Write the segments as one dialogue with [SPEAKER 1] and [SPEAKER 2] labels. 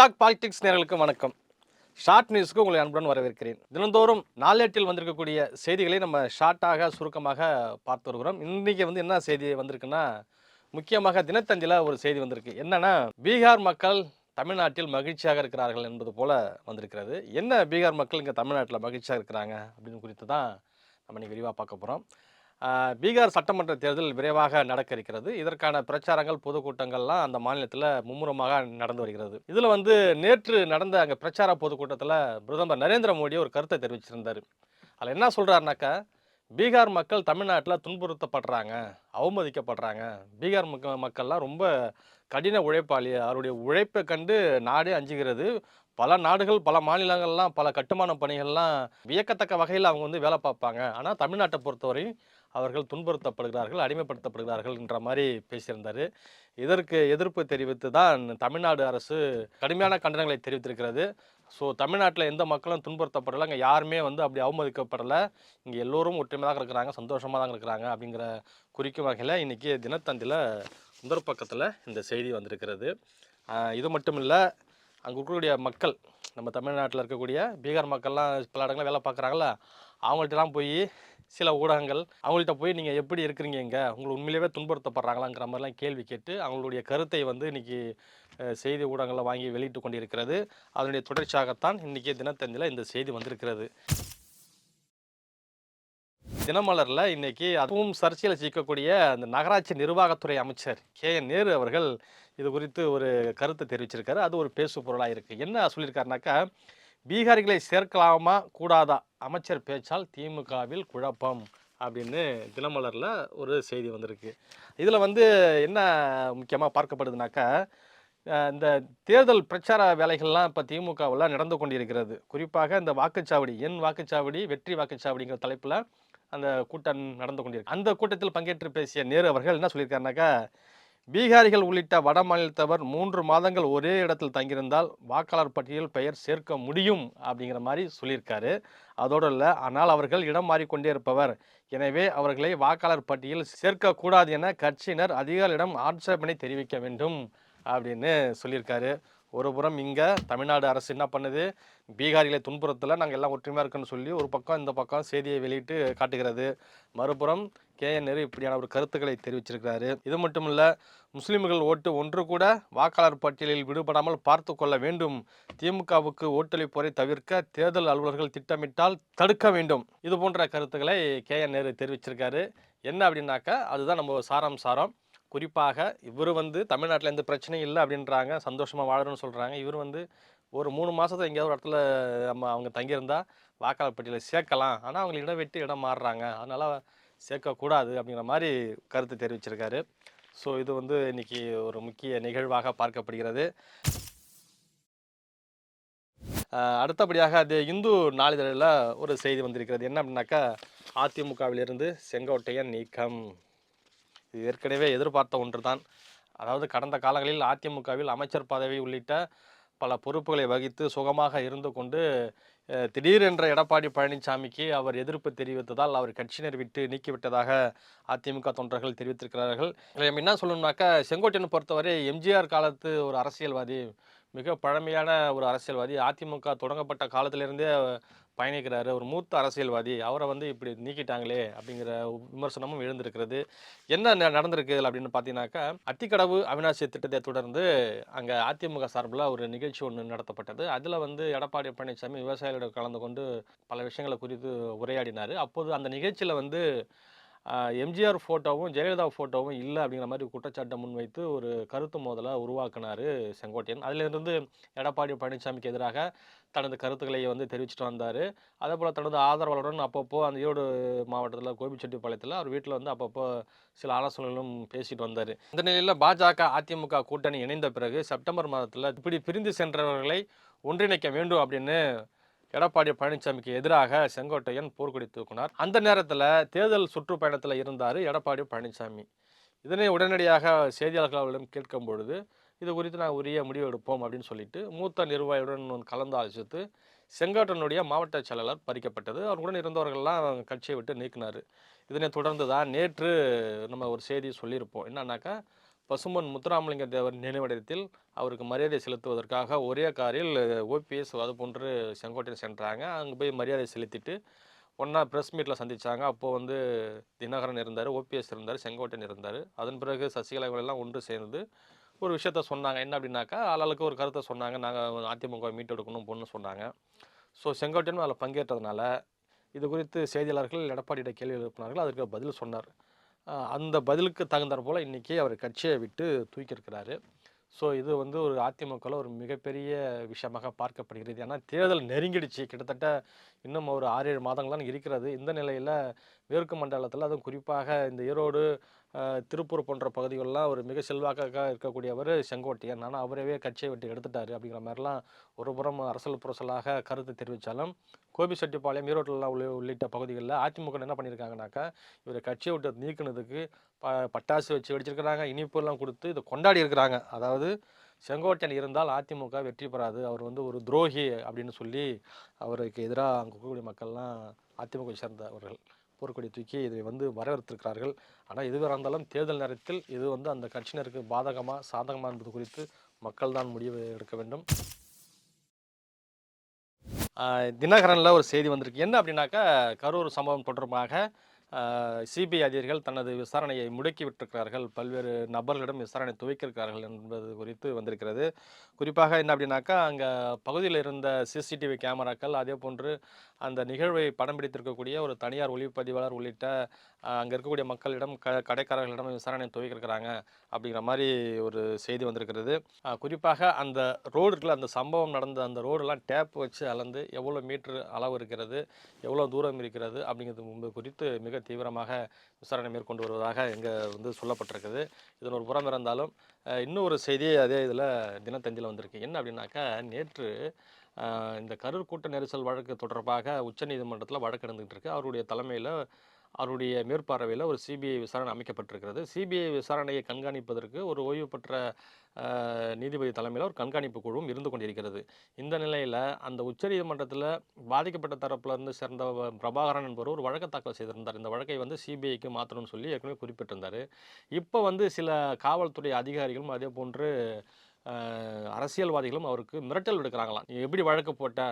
[SPEAKER 1] Talk politics நேர்களுக்கு வணக்கம். Short நியூஸ்க்கு உங்களை அன்புடன் வரவேற்கிறேன். தினந்தோறும் நாளேட்டில் வந்திருக்கக்கூடிய செய்திகளை நம்ம ஷார்ட்டாக சுருக்கமாக பார்த்து வருகிறோம். இன்றைக்கி வந்து என்ன செய்தி வந்திருக்குன்னா முக்கியமாக தினத்தந்தியில் ஒரு செய்தி வந்திருக்கு. என்னென்னா பீகார் மக்கள் தமிழ்நாட்டில் மகிழ்ச்சியாக இருக்கிறார்கள் என்பது போல் வந்திருக்கிறது. என்ன பீகார் மக்கள் இங்கே தமிழ்நாட்டில் மகிழ்ச்சியாக இருக்கிறாங்க அப்படின்னு குறித்து தான் நம்ம இன்னைக்கு விரிவாக பார்க்க போகிறோம் பீகார் சட்டமன்ற தேர்தல் விரைவாக நடக்க இருக்கிறது இதற்கான பிரச்சாரங்கள் பொதுக்கூட்டங்கள்லாம் அந்த மாநிலத்தில் மும்முரமாக நடந்து வருகிறது. இதில் வந்து நேற்று நடந்த அங்கே பிரச்சார பொதுக்கூட்டத்தில் பிரதமர் நரேந்திர மோடி ஒரு கருத்தை தெரிவிச்சிருந்தார். அதில் என்ன சொல்கிறாருனாக்கா பீகார் மக்கள் தமிழ்நாட்டில் துன்புறுத்தப்படுறாங்க அவமதிக்கப்படுறாங்க. பீகார் மக்கள் மக்கள்லாம் ரொம்ப கடின உழைப்பாளி அவருடைய உழைப்பை கண்டு நாடே அஞ்சுகிறது. பல நாடுகள் பல மாநிலங்கள்லாம் பல கட்டுமான பணிகள்லாம் வியக்கத்தக்க வகையில் அவங்க வந்து வேலை பார்ப்பாங்க. ஆனால் தமிழ்நாட்டை பொறுத்தவரை அவர்கள் துன்புறுத்தப்படுகிறார்கள் அடிமைப்படுத்தப்படுகிறார்கள் என்ற மாதிரி பேசியிருந்தார். இதற்கு எதிர்ப்பு தெரிவித்து தான் தமிழ்நாடு அரசு கடுமையான கண்டனங்களை தெரிவித்திருக்கிறது. ஸோ தமிழ்நாட்டில் எந்த மக்களும் துன்புறுத்தப்படலை அங்கே யாருமே வந்து அப்படி அவமதிக்கப்படலை. இங்கே எல்லோரும் ஒற்றுமையாக இருக்கிறாங்க சந்தோஷமாக தான் இருக்கிறாங்க அப்படிங்கிற குறிக்கும் வகையில் இன்றைக்கி தினத்தந்தியில் முதற் பக்கத்தில் இந்த செய்தி வந்திருக்கிறது. இது மட்டும் இல்லை அங்கே இருக்கக்கூடிய மக்கள் நம்ம தமிழ்நாட்டில் இருக்கக்கூடிய பீகார் மக்கள்லாம் பல இடங்களில் வேலை பார்க்குறாங்கள அவங்கள்ட்டலாம் போய் சில ஊடகங்கள் அவங்கள்ட்ட போய் நீங்கள் எப்படி இருக்கிறீங்க இங்கே? உங்களை உண்மையிலேயே துன்புறுத்தப்படுறாங்களாங்கிற மாதிரிலாம் கேள்வி கேட்டு அவங்களுடைய கருத்தை வந்து இன்றைக்கி செய்தி ஊடகங்களில் வாங்கி வெளியிட்டு கொண்டிருக்கிறது. அதனுடைய தொடர்ச்சியாகத்தான் இன்றைக்கி தினத்தந்தியில் இந்த செய்தி வந்திருக்கிறது. தினமலரில் இன்னைக்கு அதுவும் சர்ச்சையில் சிக்கக்கூடிய அந்த நகராட்சி நிர்வாகத்துறை அமைச்சர் கே என் நேரு அவர்கள் இது குறித்து ஒரு கருத்தை தெரிவிச்சிருக்காரு. அது ஒரு பேசு பொருளாக இருக்குது என்ன சொல்லியிருக்காருனாக்கா பீகாரிகளை சேர்க்கலாமா கூடாதா? அமைச்சர் பேச்சால் திமுகவில் குழப்பம் அப்படின்னு தினமலரில் ஒரு செய்தி வந்திருக்கு. இதில் வந்து என்ன முக்கியமாக பார்க்கப்படுதுனாக்கா இந்த தேர்தல் பிரச்சார வேலைகள்லாம் இப்போ திமுகவில் நடந்து கொண்டிருக்கிறது. குறிப்பாக இந்த வாக்குச்சாவடி என் வாக்குச்சாவடி வெற்றி வாக்குச்சாவடிங்கிற தலைப்பில் அந்த கூட்டம் நடந்து கொண்டிருக்கு. அந்த கூட்டத்தில் பங்கேற்று பேசிய நேரு அவர்கள் என்ன சொல்லியிருக்காருனாக்கா பீகாரிகள் உள்ளிட்ட வட மாநிலத்தவர் மூன்று மாதங்கள் ஒரே இடத்தில் தங்கியிருந்தால் வாக்காளர் பட்டியல் பெயர் சேர்க்க முடியும் அப்படிங்கிற மாதிரி சொல்லியிருக்காரு. அதோடு இல்லை ஆனால் அவர்கள் இடம் மாறிக்கொண்டே இருப்பவர். எனவே அவர்களை வாக்காளர் பட்டியல் சேர்க்கக்கூடாது என கட்சியினர் அதிகாரிடம் ஆட்சேபனை தெரிவிக்க வேண்டும் அப்படின்னு சொல்லியிருக்காரு. ஒரு புறம் இங்கே தமிழ்நாடு அரசு என்ன பண்ணுது? பீகாரிகளை துன்புறத்தில் நாங்கள் எல்லாம் ஒற்றுமையாக இருக்குன்னு சொல்லி ஒரு பக்கம் இந்த பக்கம் செய்தியை வெளியிட்டு காட்டுகிறது. மறுபுறம் கே. என். நேரு இப்படியான ஒரு கருத்துக்களை தெரிவிச்சிருக்கிறாரு. இது மட்டும் இல்லை முஸ்லீம்கள் ஓட்டு ஒன்று கூட வாக்காளர் பட்டியலில் விடுபடாமல் பார்த்து கொள்ள வேண்டும். திமுகவுக்கு ஓட்டளிப்போரை தவிர்க்க தேர்தல் அலுவலர்கள் திட்டமிட்டால் தடுக்க வேண்டும். இது போன்ற கருத்துக்களை கே. என். நேரு தெரிவிச்சிருக்காரு. என்ன அப்படின்னாக்கா அதுதான் நம்ம சாரம் சாரம். குறிப்பாக இவர் வந்து தமிழ்நாட்டில் எந்த பிரச்சனையும் இல்லை அப்படின்றாங்க சந்தோஷமாக வாழணும்னு சொல்கிறாங்க இவர் வந்து ஒரு மூணு மாதத்தை எங்கேயாவது ஒரு இடத்துல நம்ம அவங்க தங்கியிருந்தால் வாக்காளர் பட்டியலில் சேர்க்கலாம். ஆனால் அவங்க இடம் வெட்டி இடம் மாறுறாங்க. அதனால் சேர்க்கக்கூடாது அப்படிங்கிற மாதிரி கருத்து தெரிவிச்சிருக்காரு. ஸோ இது வந்து இன்னைக்கு ஒரு முக்கிய நிகழ்வாக பார்க்கப்படுகிறது. அடுத்தபடியாக அது இந்து நாளிதழில் ஒரு செய்தி வந்திருக்கிறது. என்ன அப்படின்னாக்கா அதிமுகவிலிருந்து செங்கோட்டையன் நீக்கம். இது ஏற்கனவே எதிர்பார்த்த ஒன்றுதான். அதாவது கடந்த காலங்களில் அதிமுகவில் அமைச்சர் பதவி உள்ளிட்ட பல பொறுப்புகளை வகித்து சுகமாக இருந்து கொண்டு திடீரென்ற எடப்பாடி பழனிசாமிக்கு அவர் எதிர்ப்பு தெரிவித்ததால் அவர் கட்சியினர் விட்டு நீக்கிவிட்டதாக அதிமுக தொண்டர்கள் தெரிவித்திருக்கிறார்கள். என்ன சொல்லணும்னாக்கா செங்கோட்டையனை பொறுத்தவரை எம்ஜிஆர் காலத்து ஒரு அரசியல்வாதி மிக பழமையான ஒரு அரசியல்வாதி. அதிமுக தொடங்கப்பட்ட காலத்திலேருந்தே பயணிக்கிறாரு. ஒரு மூத்த அரசியல்வாதி. அவரை வந்து இப்படி நீக்கிட்டாங்களே அப்படிங்கிற விமர்சனமும் எழுந்திருக்கிறது. என்ன ந- நடந்திருக்கு அப்படின்னு பார்த்தீங்கன்னாக்கா அத்திக்கடவு அவினாசி திட்டத்தை தொடர்ந்து அங்கே அதிமுக சார்பில் ஒரு நிகழ்ச்சி ஒன்று நடத்தப்பட்டது. அதில் வந்து எடப்பாடி பழனிசாமி விவசாயிகளிடம் கலந்து கொண்டு பல விஷயங்களை குறித்து உரையாடினார். அப்போது அந்த நிகழ்ச்சியில் வந்து எம்ஜிஆர் ஃபோட்டோவும் ஜெயலலிதா ஃபோட்டோவும் இல்லை அப்படிங்கிற மாதிரி குற்றச்சாட்டை முன்வைத்து ஒரு கருத்து மோதலை உருவாக்குனார் செங்கோட்டையன். அதிலிருந்து எடப்பாடி பழனிசாமிக்கு எதிராக தனது கருத்துக்களை வந்து தெரிவிச்சுட்டு வந்தார். அதே போல் தனது ஆதரவாளருடன் அப்பப்போ அந்த ஈரோடு மாவட்டத்தில் கோபிச்செட்டிப்பாளையத்தில் அவர் வீட்டில் வந்து அப்பப்போ சில ஆலோசனைகளும் பேசிட்டு வந்தார். இந்த நிலையில் பாஜக அதிமுக கூட்டணி இணைந்த பிறகு செப்டம்பர் மாதத்தில் இப்படி பிரிந்து சென்றவர்களை ஒன்றிணைக்க வேண்டும் அப்படின்னு எடப்பாடி பழனிசாமிக்கு எதிராக செங்கோட்டையன் போர்க்கொடி தூக்கினார். அந்த நேரத்தில் தேர்தல் சுற்றுப்பயணத்தில் இருந்தார் எடப்பாடி பழனிசாமி. இதனை உடனடியாக செய்தியாளர்களிடம் கேட்கும் பொழுது இது குறித்து நாங்கள் உரிய முடிவு எடுப்போம் அப்படின்னு சொல்லிட்டு மூத்த நிர்வாகியுடன் கலந்து ஆலோசித்து செங்கோட்டனுடைய மாவட்ட செயலாளர் பறிக்கப்பட்டது. அவருடன் இருந்தவர்கள்லாம் கட்சியை விட்டு நீக்கினார். இதனை தொடர்ந்து தான் நேற்று நம்ம ஒரு செய்தி சொல்லியிருப்போம். என்னன்னாக்கா பசும்பொன் முத்துராமலிங்க தேவர் நினைவிடத்தில் அவருக்கு மரியாதை செலுத்துவதற்காக ஒரே காரில் ஓபிஎஸ் அது போன்று செங்கோட்டையில் சென்றாங்க. அங்கே போய் மரியாதை செலுத்திட்டு ஒன்றா ப்ரெஸ் மீட்டில் சந்திச்சாங்க. அப்போது வந்து தினகரன் இருந்தார் ஓபிஎஸ் இருந்தார் செங்கோட்டையன் இருந்தார். அதன் பிறகு சசிகலா ஒன்று சேர்ந்து ஒரு விஷயத்த சொன்னாங்க. என்ன அப்படின்னாக்கா ஆளாளுக்கு ஒரு கருத்தை சொன்னாங்க. நாங்கள் அதிமுக மீட்டெடுக்கணும் பொண்ணு சொன்னாங்க. ஸோ செங்கோட்டையனும் அதில் பங்கேற்றதுனால இது குறித்து செய்தியாளர்கள் எடப்பாடியிட கேள்வி எழுப்பினார்கள். அதற்கு பதில் சொன்னார். அந்த பதிலுக்கு தகுந்தாற் போல் இன்றைக்கி அவர் கட்சியை விட்டு தூக்கியிருக்கிறாரு. ஸோ இது வந்து ஒரு அதிமுகவில் ஒரு மிகப்பெரிய விஷயமாக பார்க்கப்படுகிறது. ஏன்னா தேர்தல் நெருங்கிடுச்சு. கிட்டத்தட்ட இன்னும் ஒரு ஆறு ஏழு மாதங்கள் தான் இருக்கிறது. இந்த நிலையில் மேற்கு மண்டலத்தில் அதுவும் குறிப்பாக இந்த ஈரோடு திருப்பூர் போன்ற பகுதிகளெலாம் ஒரு மிக செல்வாக்காக இருக்கக்கூடியவர் செங்கோட்டையன். ஆனால் அவரவே கட்சியை விட்டு எடுத்துட்டாரு அப்படிங்கிற மாதிரிலாம் ஒரு புறம் அரசல் புரசலாக கருத்து தெரிவித்தாலும் கோபிச்செட்டிப்பாளையம் ஈரோட்டில் உள்ள உள்ளிட்ட பகுதிகளில் அதிமுக என்ன பண்ணியிருக்காங்கனாக்கா இவரை கட்சியை விட்டு நீக்கினதுக்கு ப பட்டாசு வச்சு வெடிச்சிருக்கிறாங்க. இனிப்பெல்லாம் கொடுத்து இதை கொண்டாடி இருக்கிறாங்க. அதாவது செங்கோட்டையன் இருந்தால் அதிமுக வெற்றி பெறாது. அவர் வந்து ஒரு துரோகி அப்படின்னு சொல்லி அவருக்கு எதிராக அங்கே இருக்கக்கூடிய மக்கள்லாம் அதிமுக சேர்ந்தவர்கள் போர்க்கொடி தூக்கி இதை வந்து வரவேற்றிருக்கிறார்கள். ஆனால் எதுவாக இருந்தாலும் தேர்தல் நேரத்தில் இது வந்து அந்த கட்சியினருக்கு பாதகமாக சாதகமாக என்பது குறித்து மக்கள் தான் முடிவு எடுக்க வேண்டும். தினகரனில் ஒரு செய்தி வந்திருக்கு. என்ன அப்படின்னாக்கா கரூர் சம்பவம் தொடர்பாக சிபிஐ அதிகாரிகள் தனது விசாரணையை முடக்கி விட்டிருக்கிறார்கள் பல்வேறு நபர்களிடம் விசாரணை துவக்கியிருக்கிறார்கள் என்பது குறித்து வந்திருக்கிறது. குறிப்பாக என்ன அப்படின்னாக்கா அங்கே பகுதியில் இருந்த சிசிடிவி கேமராக்கள் அதே போன்று அந்த நிகழ்வை படம் பிடித்திருக்கக்கூடிய ஒரு தனியார் ஒளிப்பதிவாளர் உள்ளிட்ட அங்கே இருக்கக்கூடிய மக்களிடம் க கடைக்காரர்களிடம் விசாரணை துவக்கியிருக்கிறாங்க அப்படிங்கிற மாதிரி ஒரு செய்தி வந்திருக்கிறது. குறிப்பாக அந்த ரோடு இருக்குல்ல அந்த சம்பவம் நடந்த அந்த ரோடெல்லாம் டேப் வச்சு அளந்து எவ்வளோ மீட்ரு அளவு இருக்கிறது எவ்வளோ தூரம் இருக்கிறது அப்படிங்கிறது முன்பு குறித்து மிக தீவிரமாக விசாரணை மேற்கொண்டு வருவதாக இங்கே வந்து சொல்லப்பட்டிருக்குது. இதன் ஒரு புறம் இருந்தாலும் இன்னும் ஒரு செய்தி அதே இதில் தினத்தந்தியில் வந்திருக்கு. என்ன அப்படின்னாக்கா நேற்று இந்த கரூர் கூட்ட நெரிசல் வழக்கு தொடர்பாக உச்சநீதிமன்றத்தில் வழக்கு நடந்துகிட்டு இருக்கு. அவருடைய தலைமையில் அவருடைய மேற்பார்வையில் ஒரு சிபிஐ விசாரணை அமைக்கப்பட்டிருக்கிறது. சிபிஐ விசாரணையை கண்காணிப்பதற்கு ஒரு ஓய்வு பெற்ற நீதிபதி தலைமையில் ஒரு கண்காணிப்பு குழுவும் இருந்து கொண்டிருக்கிறது. இந்த நிலையில் அந்த உச்சநீதிமன்றத்தில் பாதிக்கப்பட்ட தரப்பிலிருந்து சேர்ந்த பிரபாகரன் என்பவர் ஒரு வழக்கை தாக்கல் செய்திருந்தார். இந்த வழக்கை வந்து சிபிஐக்கு மாற்றணும்னு சொல்லி ஏற்கனவே குறிப்பிட்டிருந்தார். இப்போ வந்து சில காவல்துறை அதிகாரிகளும் அதே போன்று அரசியல்வாதிகளும் அவருக்கு மிரட்டல் விடுக்கிறாங்களாம். நீ எப்படி வழக்கு போட்ட?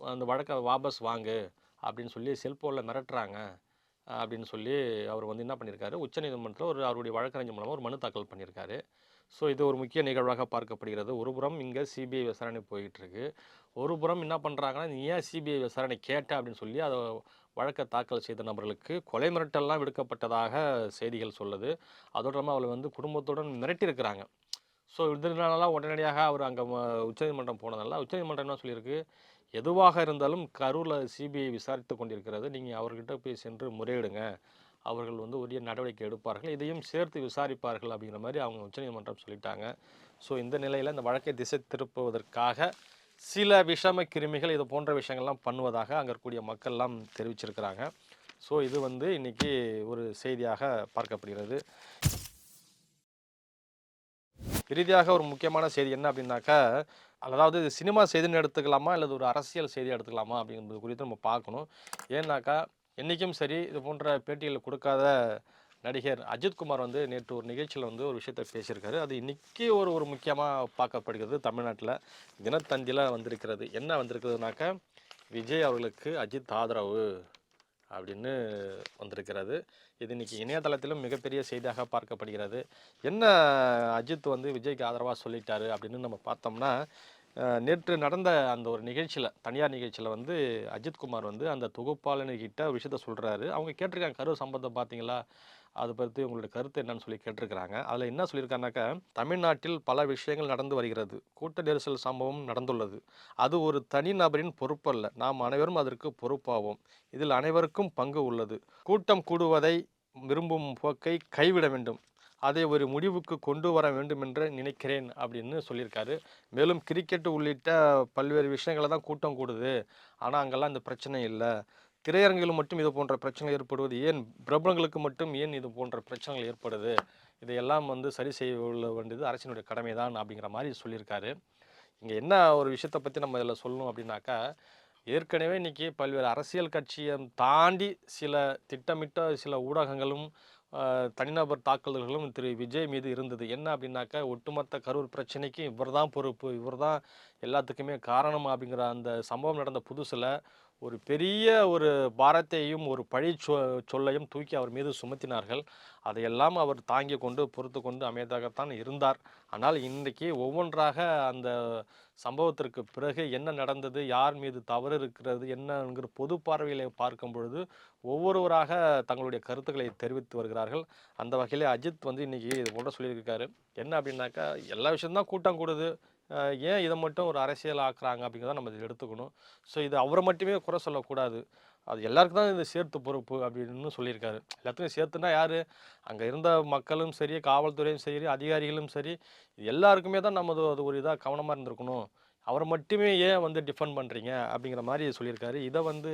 [SPEAKER 1] அந்த வழக்கை வாபஸ் வாங்கு அப்படின்னு சொல்லி செல்போனில் மிரட்டுறாங்க அப்படின்னு சொல்லி அவர் வந்து என்ன பண்ணியிருக்காரு உச்சநீதிமன்றத்தில் ஒரு அவருடைய வழக்கறிஞர் மூலமாக ஒரு மனு தாக்கல் பண்ணியிருக்காரு ஸோ இது ஒரு முக்கிய நிகழ்வாக பார்க்கப்படுகிறது. ஒருபுறம் இங்கே சிபிஐ விசாரணை போயிட்டுருக்கு. ஒருபுறம் ஒரு புறம் என்ன பண்ணுறாங்கன்னா நீ ஏன் சிபிஐ விசாரணை கேட்ட? அப்படின்னு சொல்லி அதை வழக்கை தாக்கல் செய்த நபர்களுக்கு கொலை மிரட்டல்லாம் விடுக்கப்பட்டதாக செய்திகள் சொல்லுது. அதோடு இல்லாமல் அவளை வந்து குடும்பத்துடன் மிரட்டியிருக்கிறாங்க ஸோ இதனாலலாம் உடனடியாக அவர் அங்கே உச்சநீதிமன்றம் போனதால உச்சநீதிமன்றம் என்ன சொல்லியிருக்கு? எதுவாக இருந்தாலும் கரூரில் சிபிஐ விசாரித்து கொண்டிருக்கிறது. நீங்கள் அவர்கிட்ட போய் சென்று முறையிடுங்க. அவர்கள் வந்து உரிய நடவடிக்கை எடுப்பார்கள். இதையும் சேர்த்து விசாரிப்பார்கள் அப்படிங்கிற மாதிரி அவங்க உச்சநீதிமன்றம் சொல்லிட்டாங்க. ஸோ இந்த நிலையில் இந்த வழக்கை திசை திருப்புவதற்காக சில விஷம கிருமிகள் இது போன்ற விஷயங்கள்லாம் பண்ணுவதாக அங்கே இருக்கக்கூடிய மக்கள்லாம் தெரிவிச்சிருக்கிறாங்க. ஸோ இது வந்து இன்றைக்கி ஒரு செய்தியாக பார்க்கப்படுகிறது. இறுதியாக ஒரு முக்கியமான செய்தி என்ன அப்படின்னாக்கா அதாவது இது சினிமா செய்தின்னு எடுத்துக்கலாமா? அல்லது ஒரு அரசியல் செய்தி எடுத்துக்கலாமா? அப்படிங்கிறது குறித்து நம்ம பார்க்கணும். ஏன்னாக்கா என்றைக்கும் சரி இது போன்ற பேட்டிகள் கொடுக்காத நடிகர் அஜித்குமார் வந்து நேற்று ஒரு நிகழ்ச்சியில் வந்து ஒரு விஷயத்தை பேசியிருக்காரு. அது இன்றைக்கி ஒரு ஒரு முக்கியமாக பார்க்கப்படுகிறது தமிழ்நாட்டில். தினத்தந்தியில் வந்திருக்கிறது. என்ன வந்திருக்குதுனாக்கா விஜய் அவர்களுக்கு அஜித் ஆதரவு. அப்படின்னு வந்திருக்கிறது. இது இன்றைக்கி இணையதளத்திலும் மிகப்பெரிய செய்தியாக பார்க்கப்படுகிறது. என்ன அஜித் வந்து விஜய்க்கு ஆதரவாக சொல்லிட்டாரு அப்படின்னு நம்ம பார்த்தோம்னா நேற்று நடந்த அந்த ஒரு நிகழ்ச்சியில் தனியார் நிகழ்ச்சியில் வந்து அஜித்குமார் வந்து அந்த தொகுப்பாளர்கிட்ட ஒரு விஷயத்த சொல்கிறாரு அவங்க கேட்டிருக்காங்க கரு சம்பந்தம் பார்த்தீங்களா? அதை பற்றி உங்களுடைய கருத்து என்னன்னு சொல்லி கேட்டிருக்கிறாங்க. அதில் என்ன சொல்லியிருக்காருனாக்கா தமிழ்நாட்டில் பல விஷயங்கள் நடந்து வருகிறது. கூட்ட நெரிசல் சம்பவம் நடந்துள்ளது. அது ஒரு தனிநபரின் பொறுப்பல்ல. நாம் அனைவரும் அதற்கு பொறுப்பாவோம். இதில் அனைவருக்கும் பங்கு உள்ளது. கூட்டம் கூடுவதை விரும்பும் போக்கை கைவிட வேண்டும். அதை ஒரு முடிவுக்கு கொண்டு வர வேண்டும் என்று நினைக்கிறேன் அப்படின்னு சொல்லியிருக்காரு. மேலும் கிரிக்கெட் உள்ளிட்ட பல்வேறு விஷயங்களை தான் கூட்டம் கூடுது. ஆனால் அங்கெல்லாம் இந்த பிரச்சனை இல்லை. திரையரங்கில் மட்டும் இது போன்ற பிரச்சனைகள் ஏற்படுவது ஏன் பிரபலங்களுக்கு மட்டும் ஏன் இது போன்ற பிரச்சனைகள் ஏற்படுது? இதையெல்லாம் வந்து சரி செய்ய உள்ள வேண்டியது அரசினுடைய கடமை தான் அப்படிங்கிற மாதிரி சொல்லியிருக்காரு. இங்கே என்ன ஒரு விஷயத்தை பற்றி நம்ம இதில் சொல்லணும் அப்படின்னாக்கா ஏற்கனவே இன்றைக்கி பல்வேறு அரசியல் கட்சியை தாண்டி சில திட்டமிட்ட சில ஊடகங்களும் தனிநபர் தாக்குதல்களும் திரு. விஜய் மீது இருந்தது. என்ன அப்படின்னாக்கா ஒட்டுமொத்த கரூர் பிரச்சனைக்கு இவர் தான் பொறுப்பு இவர் தான் எல்லாத்துக்குமே காரணம் அப்படிங்கிற அந்த சம்பவம் நடந்த புதுசில் ஒரு பெரிய ஒரு பாரத்தையும் ஒரு பழி சொ சொல்லையும் தூக்கி அவர் மீது சுமத்தினார்கள். அதையெல்லாம் அவர் தாங்கி கொண்டு பொறுத்து கொண்டு அமைதியாகத்தான் இருந்தார். ஆனால் இன்றைக்கு ஒவ்வொன்றாக அந்த சம்பவத்திற்கு பிறகு என்ன நடந்தது யார் மீது தவறு இருக்கிறது என்னங்கிற பொது பார்வையில் பார்க்கும் பொழுது ஒவ்வொருவராக தங்களுடைய கருத்துக்களை தெரிவித்து வருகிறார்கள். அந்த வகையில் அஜித் வந்து இன்றைக்கி இது போன்ற சொல்லியிருக்காரு. என்ன அப்படின்னாக்கா எல்லா விஷயம்தான் கூட்டம் கூடுது. ஏன் இதை மட்டும் ஒரு அரசியல் ஆக்குறாங்க அப்படிங்கிறத நம்ம இதில் எடுத்துக்கணும். ஸோ இது அவரை மட்டுமே குறை சொல்லக்கூடாது. அது எல்லாருக்கும் தான் இது சேர்த்து பொறுப்பு அப்படின்னு சொல்லியிருக்காரு. எல்லாத்துக்கும் சேர்த்துனா யார்? அங்கே இருந்த மக்களும் சரி காவல்துறையும் சரி அதிகாரிகளும் சரி இது எல்லாருக்குமே தான் நம்ம அது- அது ஒரு இதாக கவனமாக இருந்திருக்கணும். அவரை மட்டுமே ஏன் வந்து டிஃபெண்ட் பண்ணுறீங்க அப்படிங்கிற மாதிரி சொல்லியிருக்காரு. இதை வந்து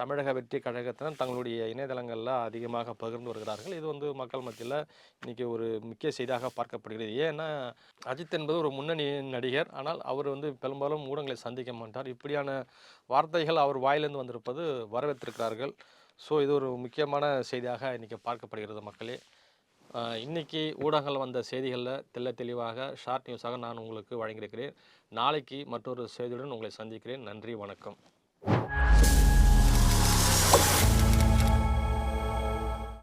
[SPEAKER 1] தமிழக வெற்றி கழகத்தினர் தங்களுடைய இணையதளங்களில் அதிகமாக பகிர்ந்து வருகிறார்கள். இது வந்து மக்கள் மத்தியில் இன்றைக்கி ஒரு முக்கிய செய்தியாக பார்க்கப்படுகிறது. ஏன்னா அஜித் என்பது ஒரு முன்னணி நடிகர். ஆனால் அவர் வந்து பெரும்பாலும் ஊடகங்களை சந்திக்க மாட்டார். இப்படியான வார்த்தைகள் அவர் வாயிலிருந்து வந்திருப்பது வரவேற்றிருக்கிறார்கள். ஸோ இது ஒரு முக்கியமான செய்தியாக இன்றைக்கி பார்க்கப்படுகிறது மக்களே. இன்றைக்கி இன்னைக்கு ஊடகங்கள் வந்த செய்திகளில் தெல்ல தெளிவாக ஷார்ட் நியூஸாக நான் உங்களுக்கு வழங்கியிருக்கிறேன். நாளைக்கு மற்றொரு செய்தியுடன் உங்களை சந்திக்கிறேன். நன்றி வணக்கம்.